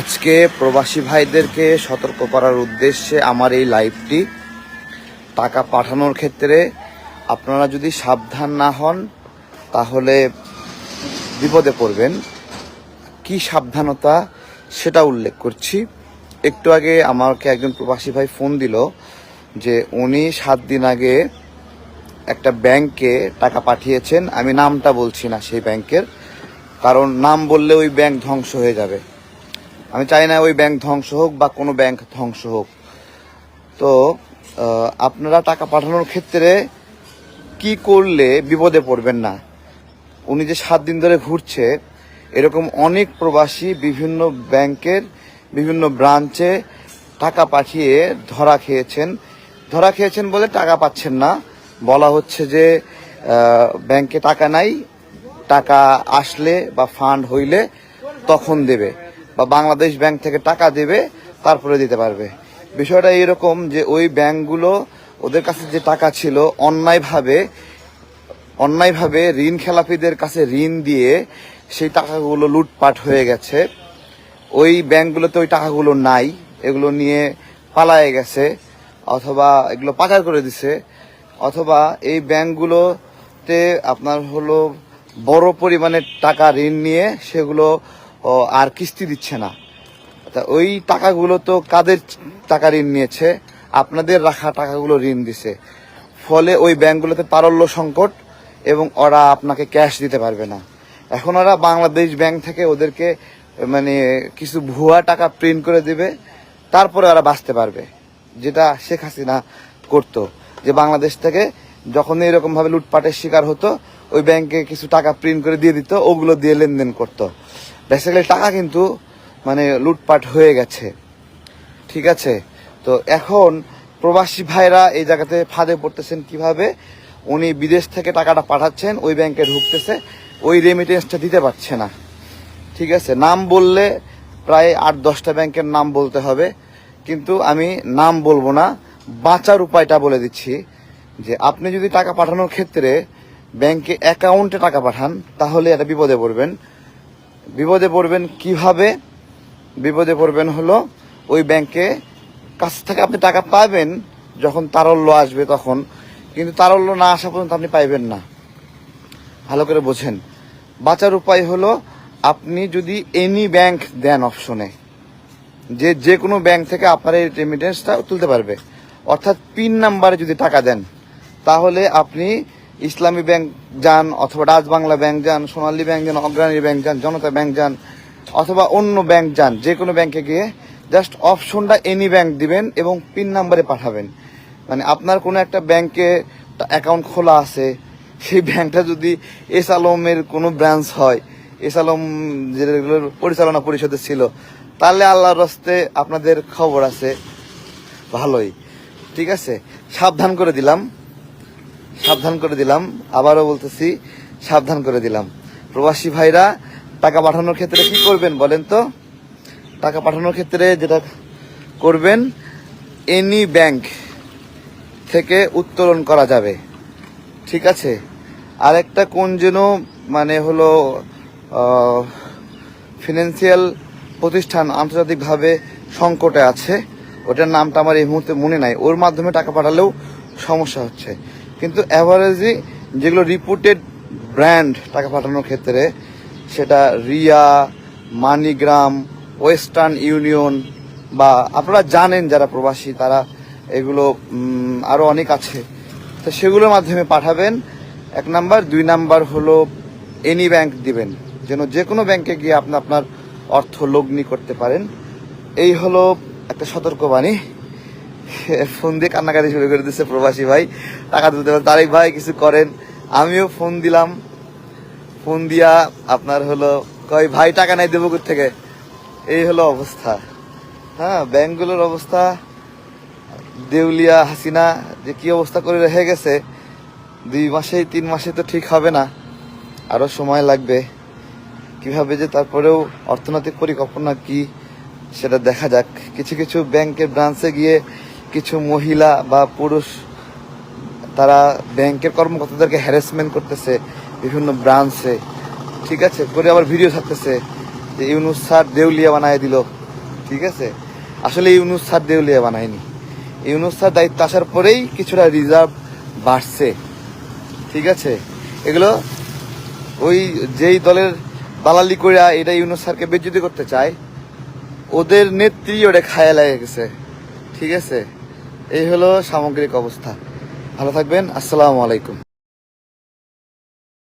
আজকে প্রবাসী ভাইদেরকে সতর্ক করার উদ্দেশ্যে আমার এই লাইভটি। টাকা পাঠানোর ক্ষেত্রে আপনারা যদি সাবধান না হন, তাহলে বিপদে পড়বেন। কি সাবধানতা সেটা উল্লেখ করছি। একটু আগে আমাকে একজন প্রবাসী ভাই ফোন দিল যে উনি সাত দিন আগে একটা ব্যাংকে টাকা পাঠিয়েছেন। আমি নামটা বলছি না সেই ব্যাংকের, কারণ নাম বললে ওই ব্যাংক ধ্বংস হয়ে যাবে। আমি চাই না ওই ব্যাংক ধ্বংস হোক বা কোনো ব্যাংক ধ্বংস হোক। তো আপনারা টাকা পাঠানোর ক্ষেত্রে কি করলে বিপদে পড়বেন না? উনি যে সাত দিন ধরে ঘুরছে, এরকম অনেক প্রবাসী বিভিন্ন ব্যাংকের বিভিন্ন ব্রাঞ্চে টাকা পাঠিয়ে ধরা খেয়েছেন। ধরা খেয়েছেন বলে টাকা পাচ্ছেন না। বলা হচ্ছে যে ব্যাংকে টাকা নাই, টাকা আসলে বা ফান্ড হইলে তখন দেবে। বা বাংলাদেশ ব্যাংক থেকে টাকা দেবে, তারপরে দিতে পারবে। বিষয়টা এরকম যে ওই ব্যাংকগুলো ওদের কাছে যে টাকা ছিল, অন্যায়ভাবে অন্যায়ভাবে ঋণ খেলাপিদের কাছে ঋণ দিয়ে সেই টাকাগুলো লুটপাট হয়ে গেছে। ওই ব্যাংকগুলোতে ওই টাকাগুলো নাই, এগুলো নিয়ে পালায়ে গেছে, অথবা এগুলো পাচার করে দিছে। অথবা এই ব্যাংকগুলোতে আপনার হলো বড় পরিমাণে টাকা ঋণ নিয়ে সেগুলো আর কিস্তি দিচ্ছে না। তা ওই টাকাগুলো তো কাদের টাকা ঋণ নিয়েছে? আপনাদের রাখা টাকাগুলো ঋণ দিছে। ফলে ওই ব্যাংকগুলোতে পারল্য সংকট এবং ওরা আপনাকে ক্যাশ দিতে পারবে না। এখন ওরা বাংলাদেশ ব্যাংক থেকে ওদেরকে মানে কিছু ভুয়া টাকা প্রিন্ট করে দিবে। তারপরে ওরা বাঁচতে পারবে। যেটা শেখ হাসিনা করতো, যে বাংলাদেশ থেকে যখন এরকম ভাবে লুটপাটের শিকার হতো, ওই ব্যাংকে কিছু টাকা প্রিন্ট করে দিয়ে দিত, ওগুলো দিয়ে লেনদেন করতো। বেসিক্যালি টাকা কিন্তু মানে লুটপাট হয়ে গেছে। ঠিক আছে? তো এখন প্রবাসী ভাইরা এই জায়গাতে ফাঁদে পড়তেছেন কীভাবে? উনি বিদেশ থেকে টাকাটা পাঠাচ্ছেন, ওই ব্যাংকে ঢুকতেছে, ওই রেমিটেন্সটা দিতে পারছে না। ঠিক আছে? নাম বললে প্রায় আট, দশটা ব্যাংকের নাম বলতে হবে। কিন্তু আমি নাম বলব না, বাঁচার উপায়টা বলে দিচ্ছি যে আপনি যদি টাকা পাঠানোর ক্ষেত্রে ব্যাংকে অ্যাকাউন্টে টাকা পাঠান, তাহলে এটা বিপদে পড়বেন। বিপদে পড়বেন কীভাবে? বিপদে পড়বেন হলো ওই ব্যাংকে কাছ থেকে আপনি টাকা পাবেন যখন তারল্য আসবে তখন, কিন্তু তারল্য না আসা পর্যন্ত আপনি পাইবেন না। ভালো করে বোঝেন। বাঁচার উপায় হলো আপনি যদি এনি ব্যাংক দেন অপশনে যে যে কোনো ব্যাংক থেকে আপনার এই রেমিটেন্সটা তুলতে পারবে। অর্থাৎ পিন নাম্বারে যদি টাকা দেন, তাহলে আপনি ইসলামী ব্যাংক যান অথবা ডাচ বাংলা ব্যাংক যান, সোনালী ব্যাংক যান, অগ্রণী ব্যাংক যান, জনতা ব্যাংক যান, অথবা অন্য ব্যাংক যান, যে কোনো ব্যাংকে গিয়ে জাস্ট অপশনটা এনি ব্যাংক দিবেন এবং পিন নাম্বারে পাঠাবেন। মানে আপনার কোনো একটা ব্যাংকে অ্যাকাউন্ট খোলা আছে, সেই ব্যাংকটা যদি এস আলমের কোনো ব্রাঞ্চ হয়, এস আলম যেগুলোর পরিচালনা পরিষদে ছিল, তাহলে আল্লাহর রস্তে আপনাদের খবর আছে। ভালোই। ঠিক আছে? সাবধান করে দিলাম। সাবধান করে দিলাম। আবারও বলতেছি, সাবধান করে দিলাম। প্রবাসী ভাইরা, টাকা পাঠানোর ক্ষেত্রে কি করবেন বলেন তো? টাকা পাঠানোর ক্ষেত্রে যেটা করবেন এনি ব্যাংক থেকে উত্তোলন করা যাবে। ঠিক আছে? আরেকটা কোন যেন মানে হলো ফিনান্সিয়াল প্রতিষ্ঠান আন্তর্জাতিকভাবে সংকটে আছে, ওটার নামটা আমার এই মুহূর্তে মনে নাই। ওর মাধ্যমে টাকা পাঠালেও সমস্যা হচ্ছে। কিন্তু অ্যাভারেজে যেগুলো রিপুটেড ব্র্যান্ড টাকা পাঠানোর ক্ষেত্রে, সেটা রিয়া, মানিগ্রাম, ওয়েস্টার্ন ইউনিয়ন বা আপনারা জানেন যারা প্রবাসী, তারা এগুলো আরও অনেক আছে। তো সেগুলোর মাধ্যমে পাঠাবেন। এক নাম্বার। দুই নাম্বার হলো এনি ব্যাংক দিবেন। যেন যে কোনো ব্যাংকে গিয়ে আপনি, আপনার অর্থ লগ্নি করতে পারেন। এই হলো একটা সতর্কবাণী। ফোন দিয়ে কান্নাকাটি শুরু করে দিচ্ছে প্রবাসী ভাই। টাকা তুলতে পারেন তারেক ভাই, কিছু করেন। আমিও ফোন দিলাম। ফোন দিয়া আপনার হলো, কয়, ভাই, টাকা নাই, দেবো থেকে এই হলো অবস্থা। হ্যাঁ ব্যাংকগুলোর অবস্থা। দেউলিয়া, হাসিনা, যে কি অবস্থা করে রেখে গেছে, দুই মাসে তিন মাসে তো ঠিক হবে না। আরও সময় লাগবে। কীভাবে যে তারপরেও অর্থনৈতিক পরিকল্পনা কি, সেটা দেখা যাক। কিছু কিছু ব্যাংকের ব্রাঞ্চে গিয়ে কিছু মহিলা বা পুরুষ, তারা ব্যাংকের কর্মকর্তাদেরকে হ্যারাসমেন্ট করতেছে বিভিন্ন ব্রাঞ্চে ঠিক আছে? করে আবার ভিডিও থাকতেছে যে ইউনুস স্যার দেউলিয়া বানায় দিল। ঠিক আছে? আসলে ইউনুস স্যার দেউলিয়া বানায়নি। ইউনুস স্যার দায়িত্ব আসার পরেই কিছুটা রিজার্ভ বাড়ছে। ঠিক আছে? এগুলো ওই যেই দলের দালালি করে এটা ইউনুস স্যারকে বেজ্জিত করতে চায়, ওদের নেত্রী ওটা খায়া লাগে গেছে। ঠিক আছে? এই হলো সামগ্রিক অবস্থা। ভালো থাকবেন আসসালামু আলাইকুম।